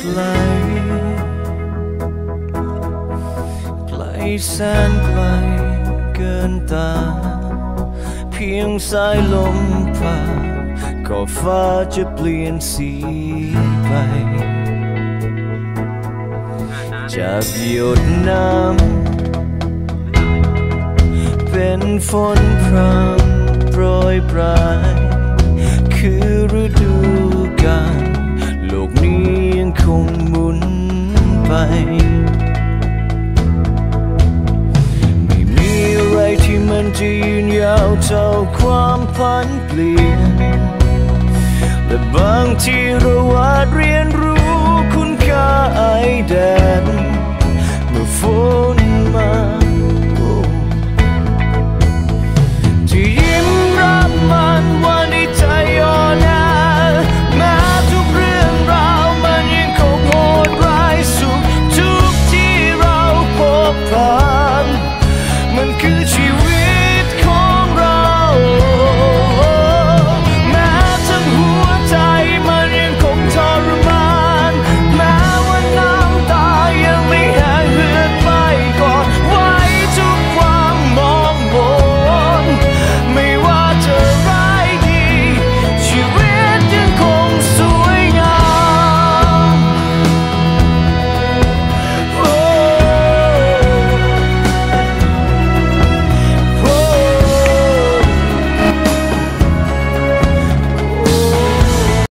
ไกล ไกลแสนไกลเกินตา เพียงสายลมผ่าก็ฟ้าจะเปลี่ยนสีไป จากหยดน้ำ เป็นฝนพรำโปรยปลาย ไม่มีอะไรที่มันจะยืนยาวเท่าความผันเปลี่ยน และบางทีเราอาจเรียนรู้คุณค่าไอแดน